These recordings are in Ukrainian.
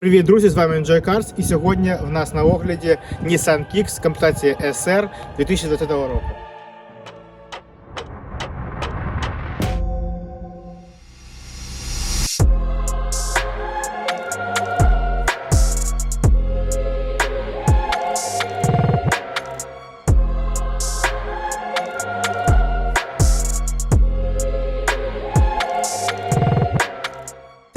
Привіт, друзі! З вами Enjoy Cars. І сьогодні в нас на огляді Nissan Kicks комплектації SR 2020 року.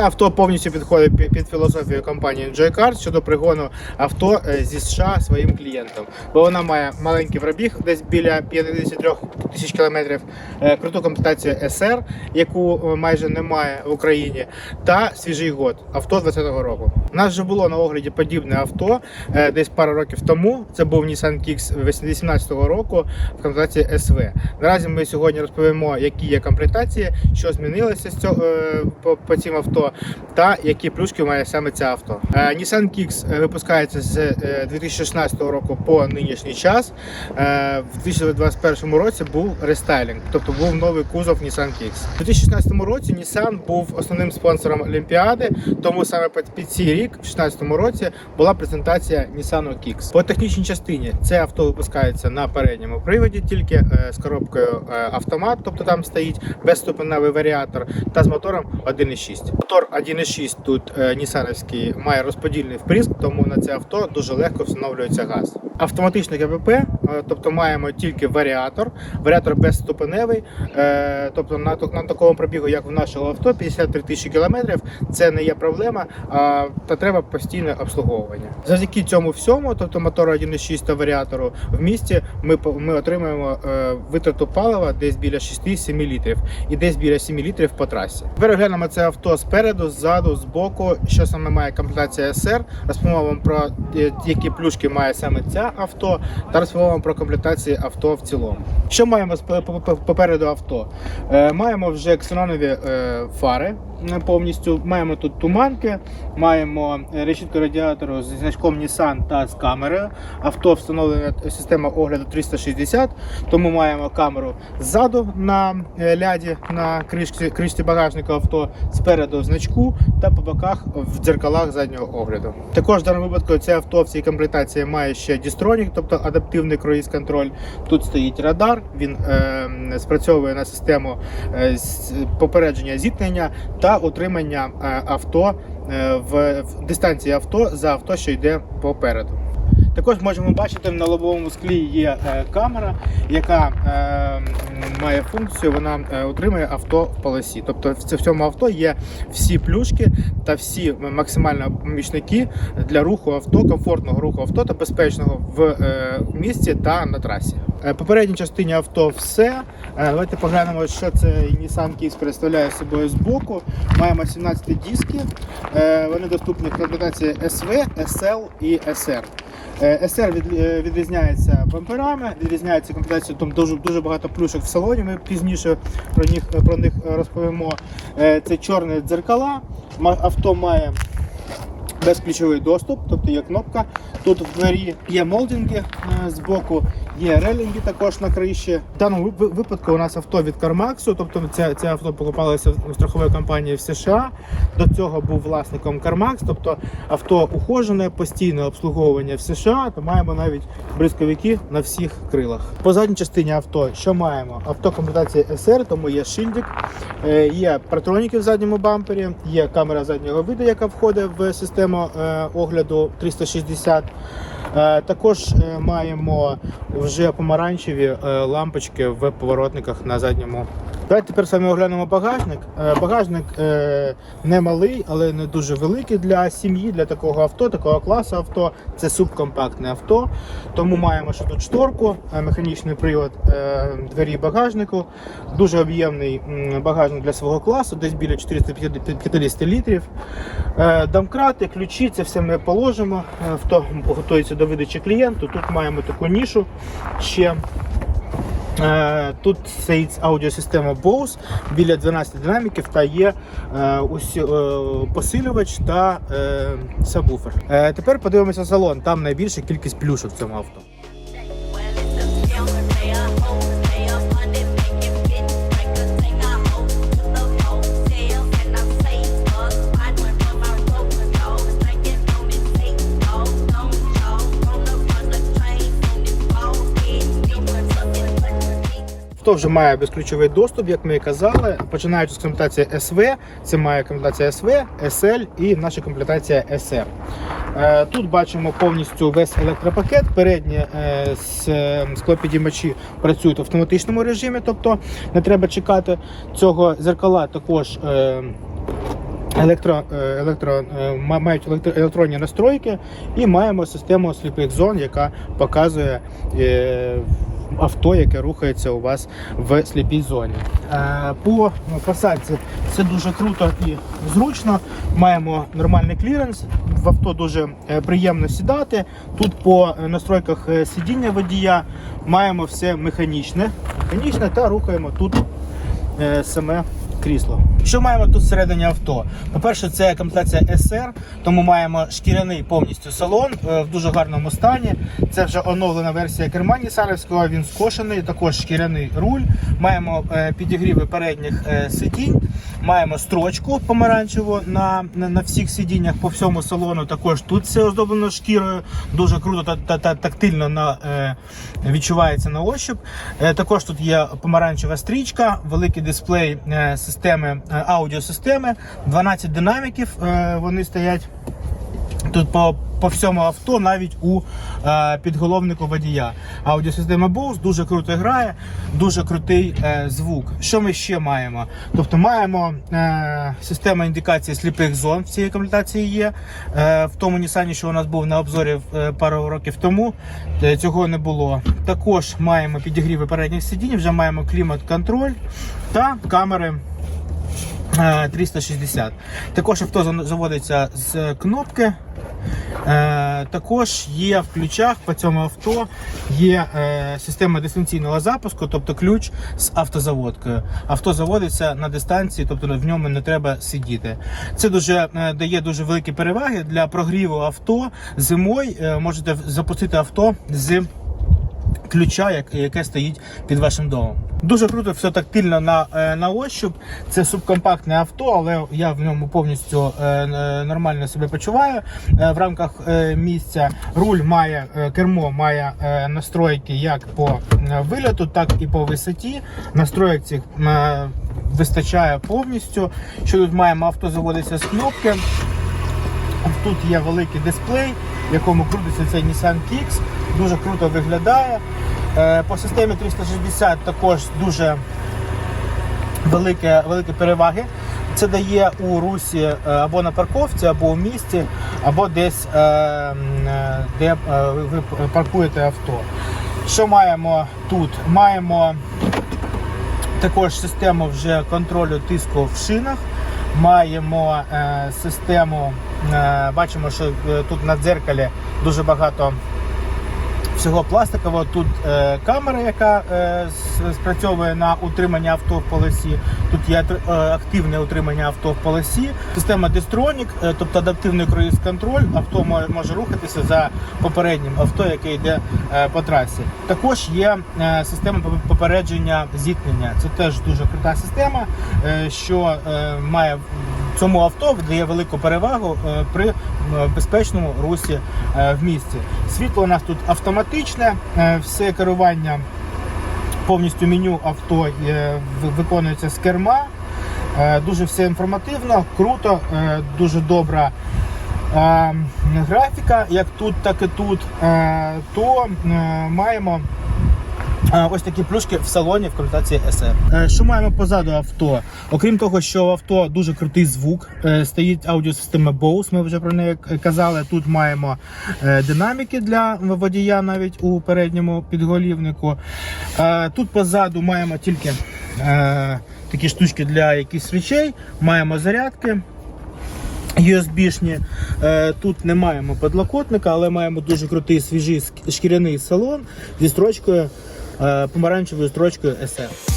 Авто повністю підходить пі- під філософію компанії Enjoy Cars щодо пригону авто е, зі США своїм клієнтам. Бо вона має маленький пробіг, десь біля 53 тисяч кілометрів, е, круту комплектацію SR, яку е, майже немає в Україні, та свіжий год авто 2020 року. У нас вже було на огляді подібне авто десь пару років тому. Це був Nissan Kicks 2018 року в комплектації SV. Наразі ми сьогодні розповімо, які є комплектації, що змінилося з цього по, по цим авто, та які плюшки має саме це авто. Е, Nissan Kicks е, випускається з е, 2016 року по нинішній час. Е, В 2021 році був рестайлінг, тобто був новий кузов Nissan Kicks. У 2016 році Nissan був основним спонсором Олімпіади, тому саме під цей рік, в 2016 році, була презентація Nissan Kicks. По технічній частині це авто випускається на передньому приводі, тільки е, з коробкою е, автомат, тобто там стоїть безступеневий варіатор, та з мотором 1.6. Мотор 1.6 тут е, нісановський має розподільний вприск, тому на це авто дуже легко встановлюється газ. Автоматичний КПП, тобто маємо тільки варіатор, варіатор безступеневий, е, тобто на, на такому пробігу, як в нашого авто, 53 тисячі кілометрів, це не є проблема, а, та треба постійне обслуговування. Завдяки цьому всьому, тобто мотору 1.6 та варіатору в місті, ми, ми отримаємо е, витрату палива десь біля 6-7 літрів і десь біля 7 літрів по трасі. Тепер оглянемо це авто спереду, ззаду, збоку, що саме має комплектація SR, розповімо вам про е, які плюшки має саме ця авто, та розповімо вам про комплектації авто в цілому. Що маємо попереду авто? Е, маємо вже ксенонові е, фари е, повністю. Маємо тут туманки, маємо решітку радіатору зі значком Nissan та з камерою. Авто встановлена система огляду 360, тому маємо камеру ззаду на ляді на кришці, кришці багажника авто, спереду в значку та по боках в дзеркалах заднього огляду. Також в даному випадку це авто в цій комплектації має ще дістронік, тобто адаптивний круїз контроль. Тут стоїть радар, він е, спрацьовує на систему е, попередження зіткнення та утримання е, авто е, в, в дистанції авто за авто, що йде попереду. Також можемо бачити на лобовому склі є е, камера, яка е, має функцію, вона е, утримує авто в полосі. Тобто в цьому авто є всі плюшки та всі максимально помічники для руху авто, комфортного руху авто та безпечного в е, місті та на трасі. Е, Попередній частині авто все. Е, Давайте поглянемо, що це Nissan Kicks представляє собою з боку. Маємо 17 диски. Е, Вони доступні в комплектації SV, SL і SR. Е, SR відрізняється бамперами, відрізняється комплектацією, там дуже, дуже багато плюшок в салоні. Ми пізніше про них, про них розповімо. Це чорні дзеркала. Авто має безключовий доступ, тобто є кнопка. Тут в двері є молдинги з боку, є релінги також на криші. В даному випадку у нас авто від CarMax, тобто це, це авто покупалося в страхової компанії в США. До цього був власником CarMax, тобто авто ухожене, постійне обслуговування в США, то маємо навіть бризковики на всіх крилах. По задній частині авто, що маємо? Авто комплектації SR, тому є шильдик, е, є партроніки в задньому бампері, є камера заднього виду, яка входить в систему е, огляду 360. Е, Також е, маємо вже помаранчеві е, лампочки в поворотниках на задньому. Давайте тепер саме оглянемо багажник. Е, Багажник е, не малий, але не дуже великий для сім'ї, для такого авто, такого класу авто. Це субкомпактне авто. Тому маємо ще тут шторку, е, механічний привод двері багажнику. Дуже об'ємний багажник для свого класу, десь біля 450 літрів. Домкрати, ключі, це все ми положимо. Хто готується до видачі клієнту, тут маємо таку нішу ще. Е, Тут стоїть аудіосистема Bose біля 12 динаміків та є е, ось, е, посилювач та сабвуфер. Тепер подивимося салон. Там найбільша кількість плюшок в цьому авто. Авто вже має безключовий доступ, як ми і казали. Починаючи з комплектації СВ, це має комплектація СВ, SL і наша комплектація SR. Е, Тут бачимо повністю весь електропакет. Передні е, с- е, склопідіймачі працюють в автоматичному режимі, тобто не треба чекати цього зеркала. Також е, електро, е, електро, мають електро- електронні настройки і маємо систему сліпих зон, яка показує авто, яке рухається у вас в сліпій зоні. Е, По фасадці це дуже круто і зручно. Маємо нормальний кліренс. В авто дуже е, приємно сідати. Тут по е, настройках сидіння водія маємо все механічне, механічне та рухаємо тут саме крісло. Що маємо тут всередині авто? По-перше, це комплектація SR, тому маємо шкіряний повністю салон е, в дуже гарному стані. Це вже оновлена версія керма Нісановського, він скошений, також шкіряний руль. Маємо е, підігріви передніх е, сидінь, маємо строчку помаранчеву на, на, на всіх сидіннях по всьому салону. Також тут все оздоблено шкірою, дуже круто та, та, та тактильно на, е, відчувається на ощуп. Е, також тут є помаранчева стрічка, великий дисплей е, системи е, аудіосистеми, 12 динаміків. е, вони стоять тут по, по всьому авто, навіть у е, підголовнику водія. Аудіосистема Bose дуже круто грає, дуже крутий е, звук. Що ми ще маємо? Тобто маємо е, систему індикації сліпих зон в цій комплектації є. Е, в тому Nissan, що у нас був на обзорі е, пару років тому, е, цього не було. Також маємо підігріви передніх сидінь, вже маємо клімат-контроль та камери. Е, 360. Також авто заводиться з кнопки. Е, також є в ключах по цьому авто є е, система дистанційного запуску, тобто ключ з автозаводкою. Авто заводиться на дистанції, тобто в ньому не треба сидіти. Це дуже е, дає дуже великі переваги для прогріву авто зимою. Е, можете запустити авто з ключа, яке стоїть під вашим домом. Дуже круто, все тактильно на, е, на ощуп. Це субкомпактне авто, але я в ньому повністю е, е, нормально себе почуваю в рамках місця. Руль має кермо, має настройки як по вильоту, так і по висоті. Настроїк цих вистачає повністю. Що тут маємо? Авто заводиться з кнопки. Тут є великий дисплей, в якому крутиться цей Nissan Kicks. Дуже круто виглядає. Е, По системі 360 також дуже велике, великі переваги. Це дає у русі е, або на парковці, або у місті, або десь, е, де ви паркуєте авто. Що маємо тут? Маємо також систему вже контролю тиску в шинах. Маємо систему, бачимо, що тут на дзеркалі дуже багато всього пластикового. Тут е, камера, яка е, спрацьовує на утримання авто в полосі. Тут є е, активне утримання авто в полосі. Система Distronic, е, тобто адаптивний круїз контроль. Авто мо- може рухатися за попереднім авто, яке йде е, по трасі. Також є е, система попередження зіткнення. Це теж дуже крута система, е, що е, має цьому авто дає велику перевагу е, при е, безпечному русі е, в місті. Світло у нас тут автоматичне, все керування повністю меню авто виконується з керма. Дуже все інформативно, круто, дуже добра графіка, як тут, так і тут. То маємо ось такі плюшки в салоні в комплектації SR. Е, Що маємо позаду авто? Окрім того, що в авто дуже крутий звук, е, стоїть аудіосистема Bose, ми вже про неї казали. Тут маємо е, динаміки для водія навіть у передньому підголівнику. Тут позаду маємо тільки такі штучки для якихось речей, маємо зарядки. USB-шні. Тут не маємо подлокотника, але маємо дуже крутий свіжий шкіряний салон зі строчкою, помаранчевою строчкою SR.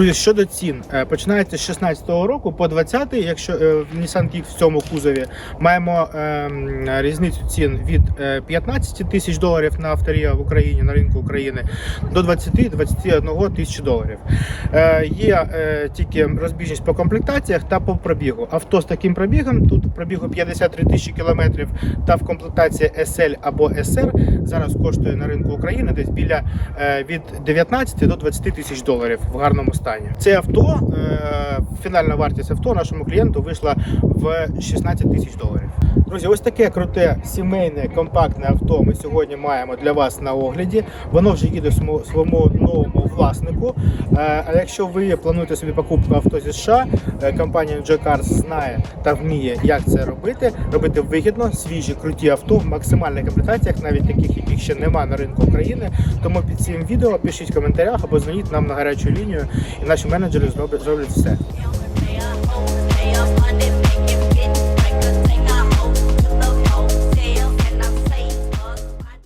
Друзі, щодо цін, е, починається з 16-го року по 20-й, якщо е, в Nissan Kick в цьому кузові маємо ем, різницю цін від е, 15 тисяч доларів на авторія в Україні на ринку України до 20-21 тисячі доларів. Е, Є е, тільки розбіжність по комплектаціях та по пробігу. Авто з таким пробігом, тут пробігу 53 тисячі кілометрів, та в комплектації SL або SR зараз коштує на ринку України десь біля е, від 19 до 20 тисяч доларів в гарному стані. Це авто, е, фінальна вартість авто нашому клієнту вийшла в 16 тисяч доларів. Друзі, ось таке круте сімейне компактне авто ми сьогодні маємо для вас на огляді. Воно вже їде своєму новому власнику. Е, А якщо ви плануєте собі покупку авто зі США, е, компанія G-Cars знає та вміє, як це робити. Робити вигідно, свіжі, круті авто в максимальних комплектаціях, навіть таких, яких ще немає на ринку України. Тому під цим відео пишіть в коментарях або дзвоніть нам на гарячу лінію, і наші менеджери зроблять, зроблять все.